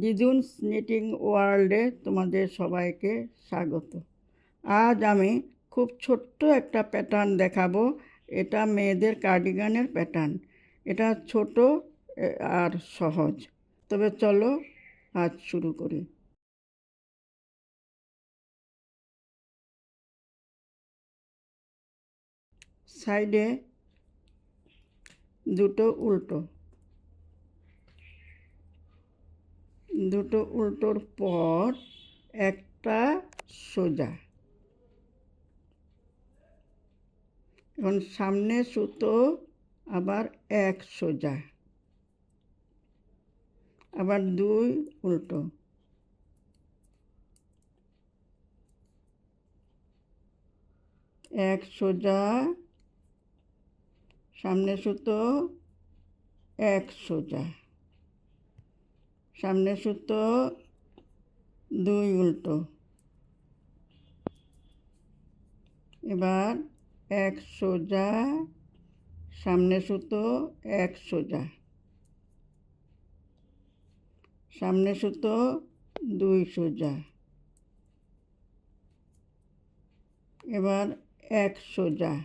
দিদুনস knitting ওয়ার্ল্ডে তোমাদের সবাইকে স্বাগত। আজ আমি খুব ছোট্ট একটা প্যাটার্ন দেখাবো। এটা মেয়েদের কার্ডিগানের প্যাটার্ন। এটা ছোট আর সহজ। তবে চলো, আজ শুরু করি। সাইডে দুটো উল্টো। দুটো উল্টোর পর একটা সোজা। এখন সামনে সুতো, আবার এক সোজা। আবার দুই উল্টো। এক সোজা, সামনে সুতো, এক সোজা। সামনে সুতো, দুই উল্টো। এবার এক সোজা, সামনে সুতো, এক সোজা। সামনে সুতো, দুই সোজা। এবার এক সোজা।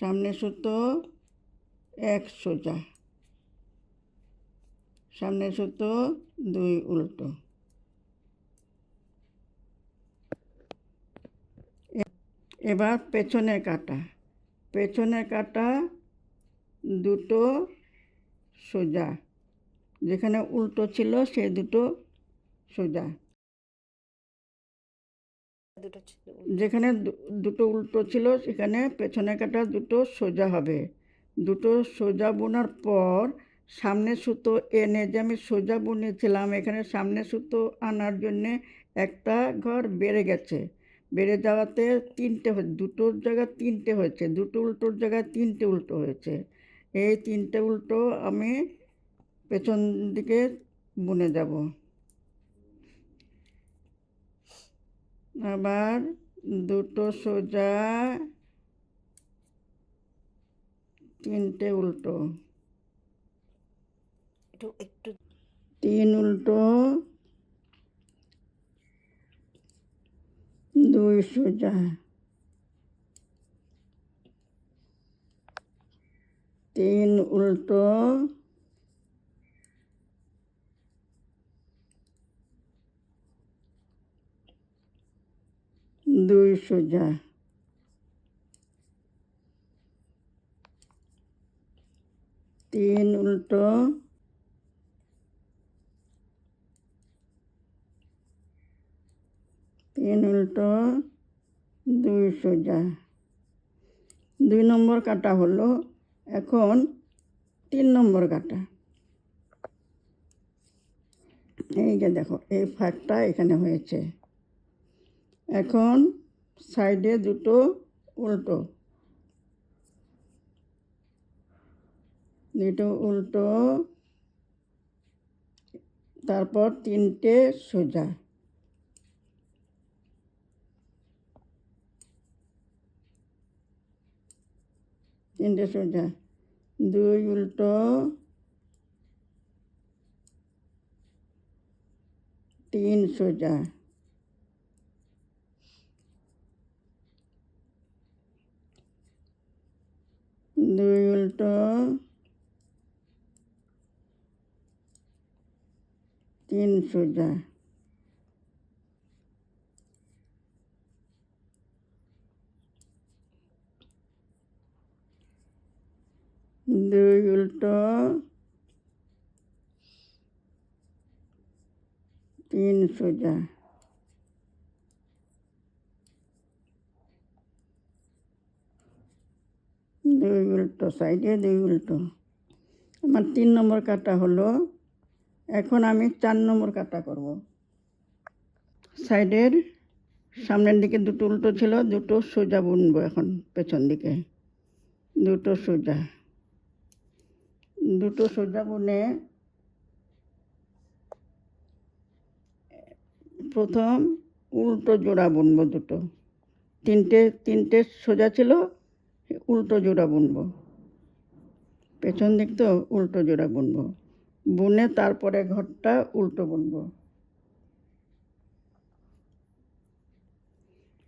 সামনে সুতো, এক সোজা। সামনে সুতো দুই উল্টো। এবার পেছনে কাটা। পেছনে কাটা দুটো সোজা। যেখানে উল্টো ছিল সে দুটো সোজা। যেখানে দুটো উল্টো ছিল সেখানে পেছনে কাটা দুটো সোজা হবে। দুটো সোজা বোনার পর সামনে সুতো এনে যে আমি সোজা বুনেছিলাম, এখানে সামনে সুতো আনার জন্যে একটা ঘর বেড়ে গেছে। বেড়ে যাওয়াতে তিনটে দুটোর জায়গায় তিনটে হয়েছে, দুটো উল্টোর জায়গায় তিনটে উল্টো হয়েছে। এই তিনটে উল্টো আমি পেছন দিকে বুনে যাব। আবার দুটো সোজা তিনটে উল্টো। একটু একটু। তিন উল্টো। দুই সোজা। তিন উল্টো। দুই সোজা। তিন উল্টো। তিন উল্টো, দুই সোজা। দুই নম্বর কাটা হলো এখন তিন নম্বর কাটা। এই যে দেখো, এই ফাঁকটা এখানে হয়েছে। এখন সাইডে দুটো উল্টো। দুটো উল্টো, তারপর তিনটে সোজা। তিনটে সোজা দুই উল্টো। তিন সোজা দুই উল্টো। তিন সোজা দুই উল্টো তিন সোজা। দুই উল্টো সাইডে দুই উল্টো আমার তিন নম্বর কাটা হলো। এখন আমি চার নম্বর কাটা করব। সাইডের সামনের দিকে দুটো উল্টো ছিল, দুটো সোজা বুনবো এখন পেছন দিকে। দুটো সোজা। দুটো সোজা বুনে প্রথম উল্টো জোড়া বুনবো দুটো। তিনটে তিনটে সোজা ছিল, উল্টো জোড়া বুনবো। পেছন দিক তো উল্টো জোড়া বুনবো। বুনে তারপরে ঘরটা উল্টো বুনবো।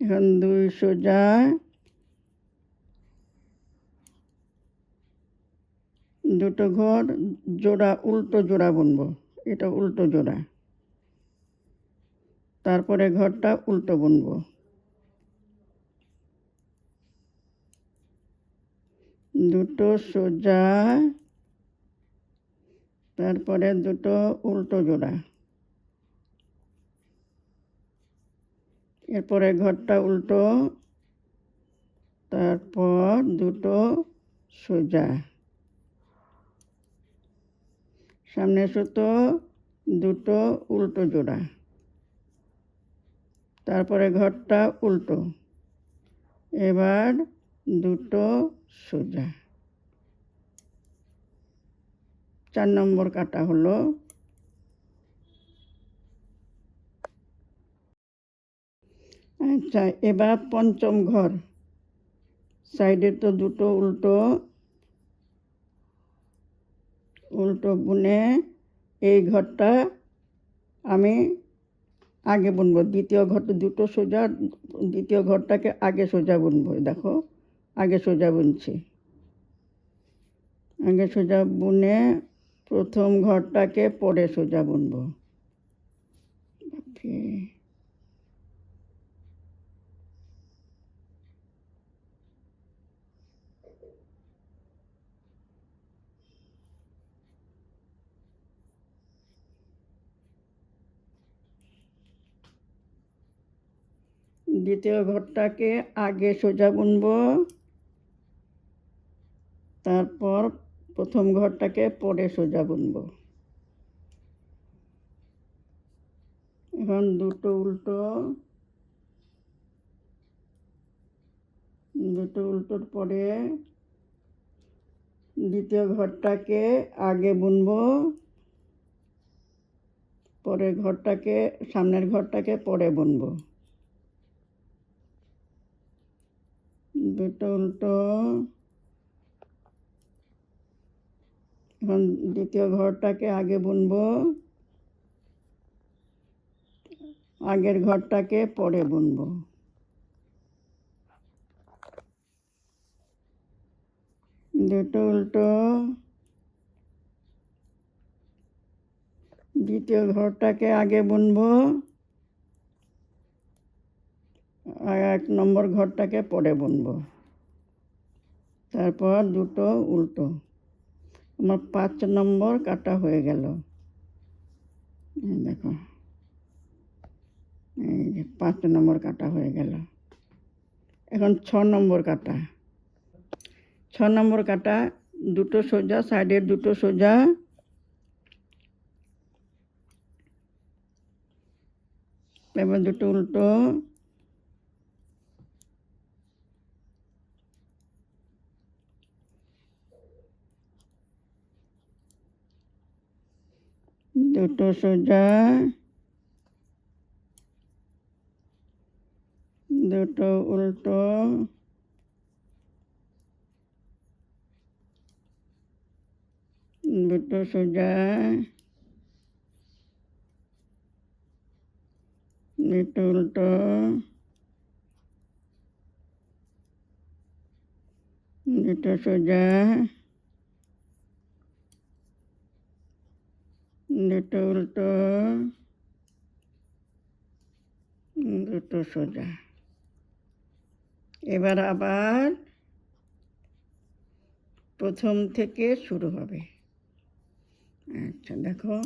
এখন দুই সোজা দুটো ঘর, জোড়া, উল্টো জোড়া বুনবো। এটা উল্টো জোড়া। তারপরে ঘরটা উল্টো বুনবো। দুটো সোজা, তারপরে দুটো উল্টো জোড়া। এরপরে ঘরটা উল্টো, তারপর দুটো সোজা। সামনে সুতো, দুটো উল্টো জোড়া। তারপরে ঘরটা উল্টো। এবার দুটো সোজা। চার নম্বর কাটা হলো। আচ্ছা এবার পঞ্চম ঘর। সাইডে তো দুটো উল্টো উল্টো বুনে এই ঘরটা আমি আগে বুনবো। দ্বিতীয় ঘরটা দুটো সোজা, দ্বিতীয় ঘরটাকে আগে সোজা বুনবো, দেখো। আগে সোজা বুনছি। আগে সোজা বুনে প্রথম ঘরটাকে পরে সোজা বুনবো। দ্বিতীয় ঘরটাকে আগে সোজা বুনবো। তারপর প্রথম ঘরটাকে পরে সোজা বুনবো। এখন দুটো উল্টো, দুটো উল্টোর পরে দ্বিতীয় ঘরটাকে আগে বুনবো। পরের ঘরটাকে, সামনের ঘরটাকে পরে বুনবো। দুটো উল্টো এখন দ্বিতীয় ঘরটাকে আগে বুনবো। আগের ঘরটাকে পরে বুনবো। দুটো উল্টো। দ্বিতীয় ঘরটাকে আগে বুনবো। এক নম্বর ঘরটাকে পরে বুনবো। তারপর দুটো উল্টো। আমার পাঁচ নম্বর কাটা হয়ে গেল। দেখো। এই যে পাঁচ নম্বর কাটা হয়ে গেল। এখন ছ নম্বর কাটা। ছ নম্বর কাটা, দুটো সোজা, সাইডের দুটো সোজা। এবার দুটো উল্টো। দুটো সোজা। দুটো উল্টো। দুটো সোজা। দুটো উল্টো। দুটো সোজা। দুটো উল্টো, দুটো সোজা। এবার আবার প্রথম থেকে শুরু হবে। আচ্ছা দেখো,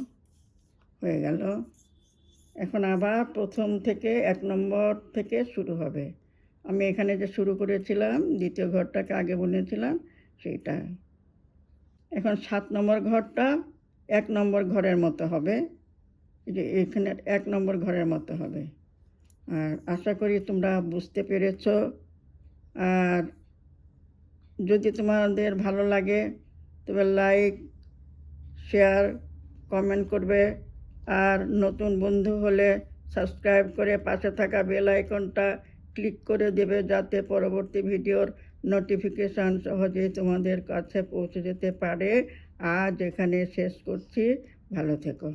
হয়ে গেল। এখন আবার প্রথম থেকে এক নম্বর থেকে শুরু হবে। আমি এখানে যে শুরু করেছিলাম, দ্বিতীয় ঘরটাকে আগে বলেছিলাম সেইটা। এখন সাত নম্বর ঘরটা এক নম্বর ঘরের মতো হবে। যে এখানে এক নম্বর ঘরের মতো হবে। আর আশা করি তোমরা বুঝতে পেরেছ। আর যদি তোমাদের ভালো লাগে, তবে লাইক, শেয়ার, কমেন্ট করবে। আর নতুন বন্ধু হলে সাবস্ক্রাইব করে পাশে থাকা বেল আইকনটা ক্লিক করে দেবে, যাতে পরবর্তী ভিডিওর নোটিফিকেশান সহজেই তোমাদের কাছে পৌঁছে যেতে পারে। আজ এখানে শেষ করছি। ভালো থেকো।